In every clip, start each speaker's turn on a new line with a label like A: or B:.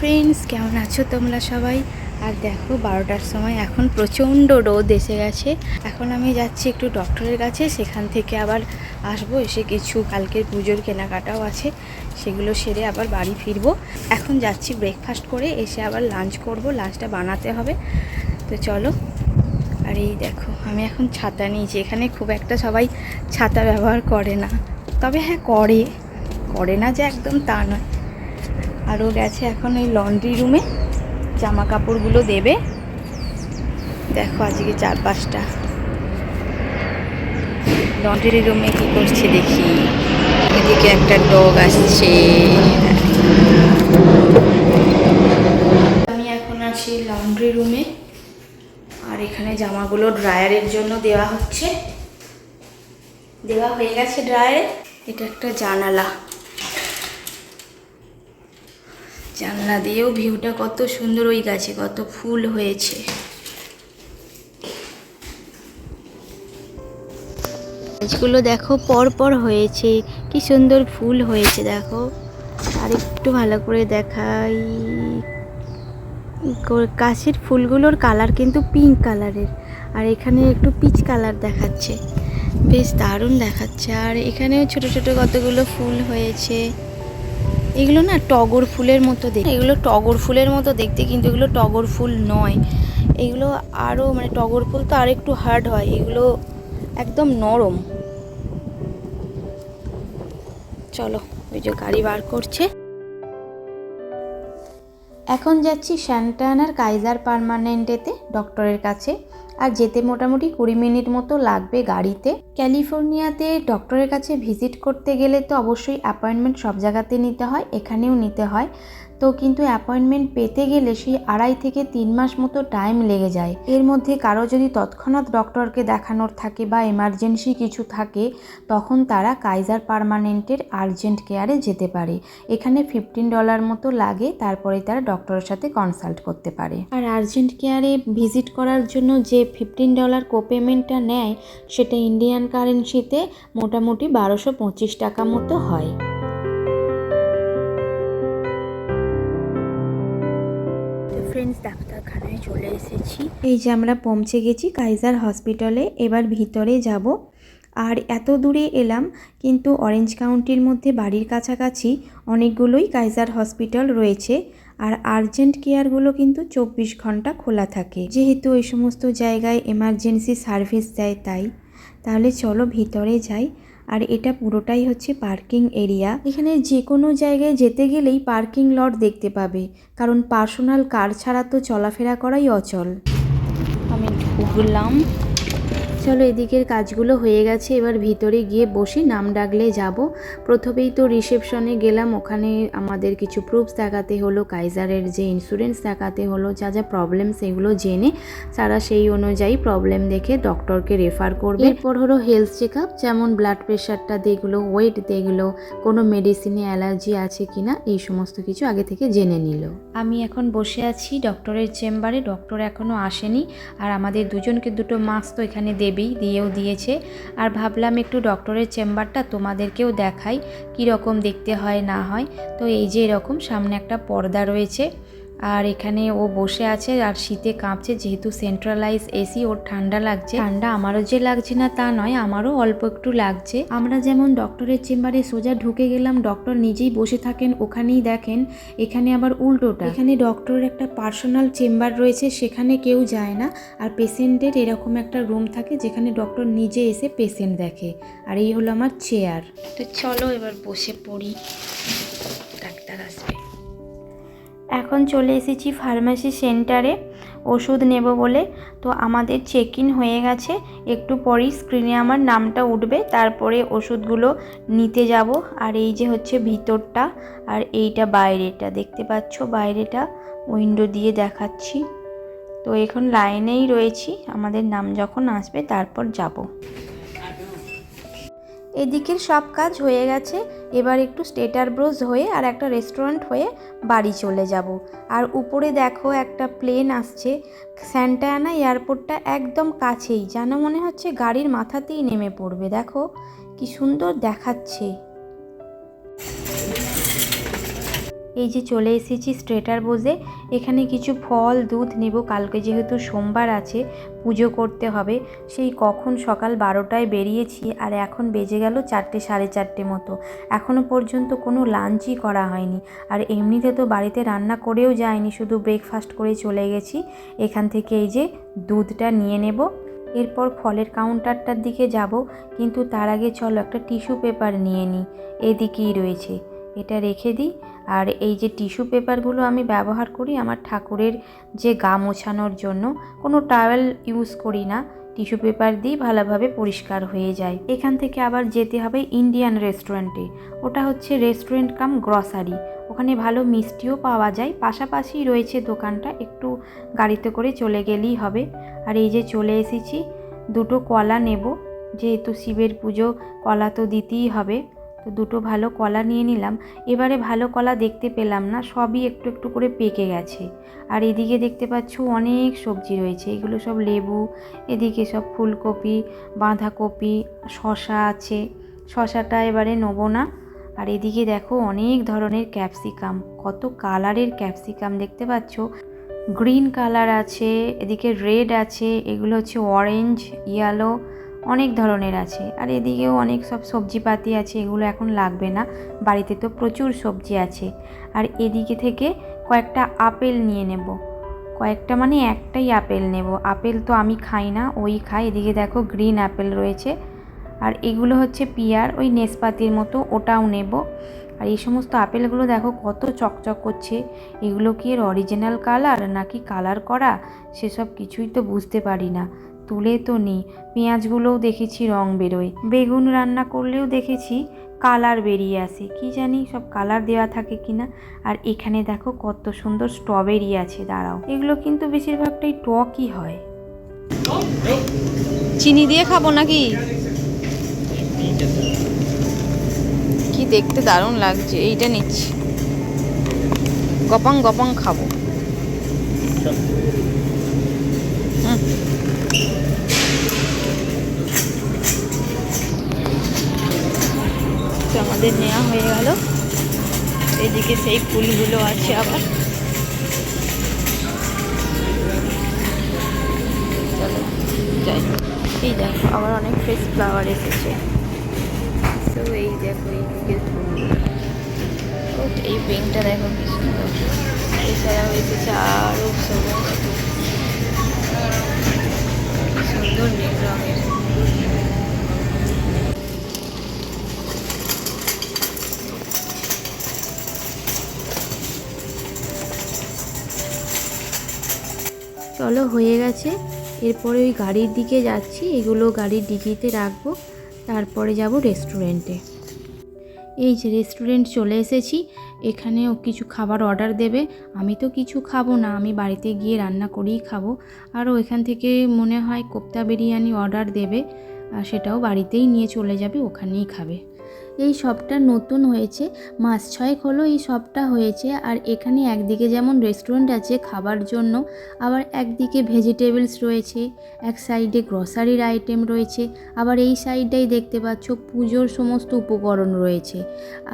A: Friends, কেমন আছো তোমরা সবাই? আর দেখো, বারোটার সময় এখন প্রচণ্ড রোদ এসে গেছে। এখন আমি যাচ্ছি একটু ডক্টরের কাছে, সেখান থেকে আবার আসব, এসে কিছু কালকের পুজোর কেনাকাটাও আছে, সেগুলো সেরে আবার বাড়ি ফিরবো। এখন যাচ্ছি ব্রেকফাস্ট করে, এসে আবার লাঞ্চ করব লাঞ্চটা বানাতে হবে। তো চলো, আর এই দেখো, আমি এখন ছাতা নিয়েছি, এখানে খুব একটা সবাই ছাতা ব্যবহার করে না। তবে হ্যাঁ করে। করে না যে একদম তা নয়। আরও গেছে এখন ওই লন্ড্রি রুমে জামা কাপড়গুলো দেবে। দেখো আজকে চার পাঁচটা লন্ড্রি রুমে কি করছে দেখি। এদিকে একটা ডগ আসছে। আমি এখন আছি লন্ড্রি রুমে আর এখানে জামাগুলো ড্রায়ারের জন্য দেওয়া হচ্ছে। দেওয়া হয়ে গেছে ড্রায়ারে এটা একটা জানালা। জানলা দিয়েও ভিউটা কত সুন্দর ওই গাছে, কত ফুল হয়েছে। গাছগুলো দেখো পর পর হয়েছে, কি সুন্দর ফুল হয়েছে, দেখো। আর একটু ভালো করে দেখাই। গাছের ফুলগুলোর কালার কিন্তু পিঙ্ক কালারের, আর এখানে একটু পিচ কালার দেখাচ্ছে। বেশ দারুণ দেখাচ্ছে। আর এখানেও ছোট ছোট কতগুলো ফুল হয়েছে। এগুলো না টগর ফুলের মতো দেখতে এগুলো টগর ফুলের মতো দেখতে কিন্তু এগুলো টগর ফুল নয়। এগুলো আরও মানে টগর ফুল তো আর একটু হার্ড হয়, এগুলো একদম নরম। চলো, ওই যে গাড়ি বার করছে। এখন যাচ্ছি শ্যান্টানার কাইজার পারমানেন্টেতে ডক্টরের কাছে। আর যেতে মোটামুটি কুড়ি মিনিট মতো লাগবে গাড়িতে। ক্যালিফোর্নিয়াতে ডক্টরের কাছে ভিজিট করতে গেলে তো অবশ্যই অ্যাপয়েন্টমেন্ট সব জায়গাতে নিতে হয়, এখানেও নিতে হয়। তো কিন্তু অ্যাপয়েন্টমেন্ট পেতে গেলে সেই আড়াই থেকে তিন মাস মতো টাইম লেগে যায়। এর মধ্যে কারও যদি তৎক্ষণাৎ ডক্টরকে দেখানোর থাকে বা এমার্জেন্সি কিছু থাকে, তখন তারা কাইজার পারমানেন্টের আর্জেন্ট কেয়ারে যেতে পারে। এখানে ফিফটিন ডলার মতো লাগে, তারপরে তারা ডক্টরের সাথে কনসাল্ট করতে পারে। আর আর্জেন্ট কেয়ারে ভিজিট করার জন্য যে ফিফটিন ডলার কোপেমেন্টটা নেয়, সেটা ইন্ডিয়ান কারেন্সিতে মোটামুটি বারোশো পঁচিশ টাকা মতো হয়। ফ্রেন্ডস ডাক্তারখানায় চলে এসেছি। এই যে আমরা পৌঁছে গেছি কাইজার হসপিটালে, এবার ভিতরে যাব। আর এত দূরে এলাম, কিন্তু অরেঞ্জ কাউন্টির মধ্যে বাড়ির কাছাকাছি অনেকগুলোই কাইজার হসপিটাল রয়েছে। আর আর্জেন্ট কেয়ারগুলো কিন্তু চব্বিশ ঘণ্টা খোলা থাকে। যেহেতু এই সমস্ত জায়গায় এমার্জেন্সি সার্ভিস দেয় তাই। তাহলে চলো ভিতরে যাই। আর এটা পুরোটাই হচ্ছে পার্কিং এরিয়া। এখানে যে কোনো জায়গায় যেতে গেলেই পার্কিং লট দেখতে পাবে, কারণ পার্সোনাল কার ছাড়া তো চলাফেরা করাই অচল। আমি ঢুকলাম চলো এদিকের কাজগুলো হয়ে গেছে, এবার ভিতরে গিয়ে বসি নাম ডাকলে যাব। প্রথমেই তো রিসেপশনে গেলাম, ওখানে আমাদের কিছু প্রুফস দেখাতে হলো, কাইজারের যে ইন্স্যুরেন্স দেখাতে হলো, যা যা প্রবলেম সেগুলো জেনে তারা সেই অনুযায়ী প্রবলেম দেখে ডক্টরকে রেফার করবে। এরপর হলো হেলথ চেক আপ যেমন ব্লাড প্রেশারটা দেখল ওয়েট দেখল, কোনো মেডিসিনে অ্যালার্জি আছে কি না এই সমস্ত কিছু আগে থেকে জেনে নিল। আমি এখন বসে আছি ডক্টরের চেম্বারে ডক্টর এখনও আসেনি, আর আমাদের দুজনকে দুটো মাস্ক তো এখানে দেবেই দিয়েও দিয়েছে। আর ভাবলাম একটু ডক্টরের চেম্বারটা তোমাদেরকেও দেখাই কী রকম দেখতে হয় না হয়। তো এই যে এরকম সামনে একটা পর্দা রয়েছে। আর এখানে ও বসে আছে আর শীতে কাঁপছে, যেহেতু সেন্ট্রালাইজ এসি ওর ঠান্ডা লাগছে। ঠান্ডা আমারও যে লাগছে না তা নয়, আমারও অল্প একটু লাগছে। আমরা যেমন ডক্টরের চেম্বারে সোজা ঢুকে গেলাম ডক্টর নিজেই বসে থাকেন, ওখানেই দেখেন, এখানে আবার উল্টোটা। এখানে ডক্টরের একটা পার্সোনাল চেম্বার রয়েছে, সেখানে কেউ যায় না। আর পেশেন্টের এরকম একটা রুম থাকে, যেখানে ডক্টর নিজে এসে পেশেন্ট দেখে। আর এই হলো আমার চেয়ার তো চলো এবার বসে পড়ি। ডাক্তার আসবে। এখন চলে এসেছি ফার্মাসি সেন্টারে ওষুধ নেব বলে। তো আমাদের চেক ইন হয়ে গেছে। একটু পরেই স্ক্রিনে আমার নামটা উঠবে। তারপরে ওষুধগুলো নিতে যাব। আর এই যে হচ্ছে ভিতরটা আর এইটা বাইরেটা। দেখতে পাচ্ছ বাইরেটা উইন্ডো দিয়ে দেখাচ্ছি। তো এখন লাইনেই রয়েছি। আমাদের নাম যখন আসবে তারপর যাব। এদিকের সব কাজ হয়ে গেছে। এবার একটু স্টেটার ব্রোজ হয়ে আর একটা রেস্টুরেন্ট হয়ে বাড়ি চলে যাব। আর উপরে দেখো একটা প্লেন আসছে। স্যান্টায়ানা এয়ারপোর্টটা একদম কাছেই, যেন মনে হচ্ছে গাড়ির মাথাতেই নেমে পড়বে। দেখো, কি সুন্দর দেখাচ্ছে। এই যে চলে এসেছি স্ট্রেটার বসে এখানে কিছু ফল, দুধ নেব। কালকে যেহেতু সোমবার আছে, পুজো করতে হবে। সেই কখন সকাল বারোটায় বেরিয়েছি আর এখন বেজে গেল চারটে, সাড়ে চারটে মতো। এখনও পর্যন্ত কোনো লাঞ্চই করা হয়নি। আর এমনিতে তো বাড়িতে রান্না করেও যায়নি, শুধু ব্রেকফাস্ট করে চলে গেছি। এখান থেকে এই যে দুধটা নিয়ে নেব। এরপর ফলের কাউন্টারটার দিকে যাব। কিন্তু তার আগে চলো একটা টিস্যু পেপার নিয়ে নিই। এদিকেই রয়েছে। এটা রেখে দিই। আর এই যে টিস্যু পেপারগুলো আমি ব্যবহার করি আমার ঠাকুরের যে গা মোছানোর জন্য, কোনো টাওয়েল ইউজ করি না। টিস্যু পেপার দিয়ে ভালোভাবে পরিষ্কার হয়ে যায়। এখান থেকে আবার যেতে হবে ইন্ডিয়ান রেস্টুরেন্টে। ওটা হচ্ছে রেস্টুরেন্ট কাম গ্রসারি। ওখানে ভালো মিষ্টিও পাওয়া যায়। পাশাপাশি রয়েছে দোকানটা, একটু গাড়িতে করে চলে গেলেই হবে। আর এই যে চলে এসেছি, দুটো কলা নেব। যেহেতু শিবের পুজো, কলা তো দিতেই হবে। তো দুটো ভালো কলা নিয়ে নিলাম। এবারে ভালো কলা দেখতে পেলাম না, সবই একটু একটু করে পেকে গেছে। আর এদিকে দেখতে পাচ্ছ অনেক সবজি রয়েছে, এগুলো সব লেবু, এদিকে সব ফুলকপি, বাঁধাকপি শশা আছে। শশাটা এবারে নেব না। আর এদিকে দেখো অনেক ধরনের ক্যাপসিকাম, কত কালারের ক্যাপসিকাম দেখতে পাচ্ছ। গ্রিন কালার আছে, এদিকে রেড আছে, এগুলো হচ্ছে অরেঞ্জ, ইয়েলো অনেক ধরনের আছে। আর এদিকেও অনেক সব সবজিপাতি আছে, এগুলো এখন লাগবে না। বাড়িতে তো প্রচুর সবজি আছে। আর এদিকে থেকে কয়েকটা আপেল নিয়ে নেব। কয়েকটা মানে একটাই আপেল নেব। আপেল তো আমি খাই না, ওই খাই। এদিকে দেখো গ্রিন আপেল রয়েছে। আর এগুলো হচ্ছে পিয়ার, ওই নেসপাতির মতো, ওটাও নেব। আর এই সমস্ত আপেলগুলো দেখো কত চকচক করছে। এগুলো কি এর অরিজিনাল কালার নাকি কালার করা? সেসব কিছুই তো বুঝতে পারি না। তুলে তো নিই পেঁয়াজগুলোও দেখেছি রং বেরোয়। বেগুন রান্না করলেও দেখেছি কালার বেরিয়ে আসে। কি জানি সব কালার দেওয়া থাকে কিনা। আর এখানে দেখো কত সুন্দর স্ট্রবেরি আছে, দাঁড়াও। এগুলো কিন্তু বেশিরভাগটাই টকই হয়।
B: চিনি দিয়ে খাব নাকি? কি দেখতে দারুণ লাগছে, এইটা নিচ্ছি। গপাং গপাং খাব। তো আমাদের নেওয়া হয়ে গেল। এদিকে সেই ফুলগুলো আছে আবার। চলো, যাই। এই দেখো, আবার অনেক ফ্রেশ ফ্লাওয়ার এসেছে। তো এই দেখো এইদিকে এই পেনটা দেখো, কি সুন্দর। এছাড়াও এসেছে আরও কি সুন্দর নীল রঙের
A: চলো, হয়ে গেছে। এরপরে ওই গাড়ির দিকে যাচ্ছি। এগুলো গাড়ির ডিকিতে রাখব। তারপরে যাব রেস্টুরেন্টে এই যে রেস্টুরেন্ট চলে এসেছি। এখানেও কিছু খাবার অর্ডার দেবে, আমি তো কিছু খাব না, আমি বাড়িতে গিয়ে রান্না করেই খাব। আরও এখান থেকে মনে হয় কোপ্তা বিরিয়ানি অর্ডার দেবে, আর সেটাও বাড়িতেই নিয়ে চলে যাবে, ওখানেই খাবে। এই সবটা নতুন হয়েছে, মাস ছয়েক হলো এই সবটা হয়েছে, আর এখানে একদিকে যেমন রেস্টুরেন্ট আছে খাবার জন্য, আবার একদিকে ভেজিটেবলস রয়েছে, এক সাইডে গ্রসারির আইটেম রয়েছে, আবার এই সাইডটাই দেখতে পাচ্ছ পুজোর সমস্ত উপকরণ রয়েছে,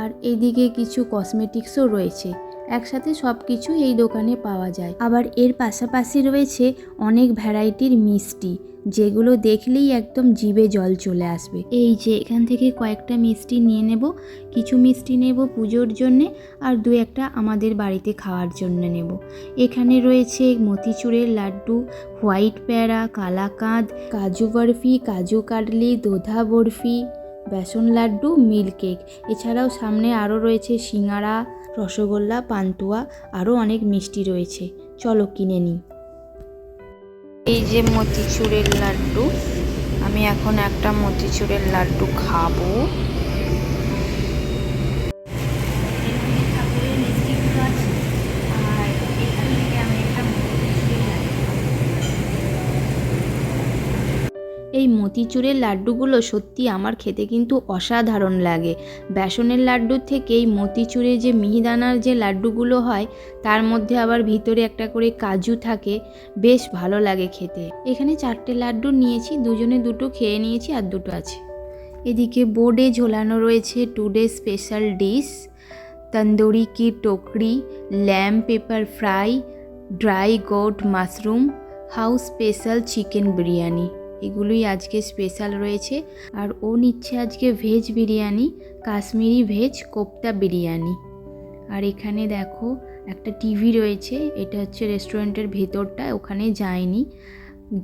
A: আর এইদিকে কিছু কসমেটিক্সও রয়েছে। একসাথে সব কিছু এই দোকানে পাওয়া যায়। আবার এর পাশাপাশি রয়েছে অনেক ভ্যারাইটির মিষ্টি, যেগুলো দেখলেই একদম জিভে জল চলে আসবে। এই যে, এখান থেকে কয়েকটা মিষ্টি নিয়ে নেব। কিছু মিষ্টি নেব পুজোর জন্যে আর দু একটা আমাদের বাড়িতে খাওয়ার জন্য নেব। এখানে রয়েছে মতিচুরের লাড্ডু, হোয়াইট প্যারা, কালাকাঁদ, কাজু বরফি, কাজু কাটলি, দোধা বরফি, বেসন লাড্ডু, মিল্ক কেক। এছাড়াও সামনে আরও রয়েছে সিঙ্গারা রসগোল্লা, পান্তুয়া, আরও অনেক মিষ্টি রয়েছে। চলো কিনে নিই।
B: এই যে মতিচুরের লাড্ডু, আমি এখন একটা মতিচুরের লাড্ডু খাব।
A: মতিচুরের লাড্ডুগুলো সত্যি আমার খেতে কিন্তু অসাধারণ লাগে। বেসনের লাড্ডুর থেকে এই যে মিহিদানার যে লাড্ডুগুলো হয়, তার মধ্যে আবার ভিতরে একটা করে কাজু থাকে, বেশ ভালো লাগে খেতে। এখানে চারটে লাড্ডু নিয়েছি, দুজনে দুটো খেয়ে নিয়েছি আর দুটো আছে। এদিকে বোর্ডে ঝোলানো রয়েছে today special dish, tandoori ki tokri lamb pepper fry, dry goat mushroom house special chicken biryani. এগুলোই আজকে স্পেশাল রয়েছে। আর ও নিচ্ছে আজকে ভেজ বিরিয়ানি, কাশ্মীরি ভেজ কোপ্তা বিরিয়ানি। আর এখানে দেখো, একটা টিভি রয়েছে, এটা হচ্ছে রেস্টুরেন্টের ভেতরটা, ওখানে যায়নি।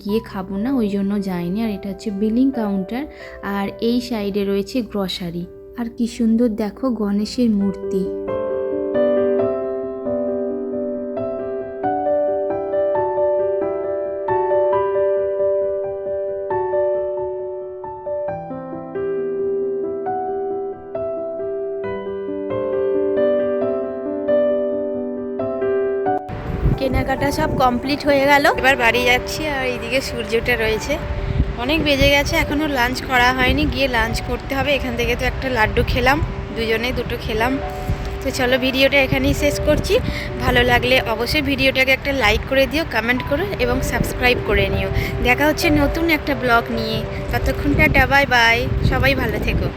A: গিয়ে খাব না, ওই জন্য যায়নি। আর এটা হচ্ছে বিলিং কাউন্টার আর এই সাইডে রয়েছে গ্রসারি আর কি সুন্দর দেখো গণেশের মূর্তি। কেনাকাটা সব কমপ্লিট হয়ে গেল। এবার বাড়ি যাচ্ছি আর এইদিকে সূর্যটা রয়েছে। অনেক বেজে গেছে এখনও লাঞ্চ করা হয়নি। গিয়ে লাঞ্চ করতে হবে। এখান থেকে তো একটা লাড্ডু খেলাম, দুজনে দুটো খেলাম। তো চলো ভিডিওটা এখানেই শেষ করছি। ভালো লাগলে অবশ্যই ভিডিওটাকে একটা লাইক করে দিও কমেন্ট করো এবং সাবস্ক্রাইব করে নিও। দেখা হচ্ছে নতুন একটা ব্লগ নিয়ে। ততক্ষণটা বাই বাই সবাই ভালো থেকো।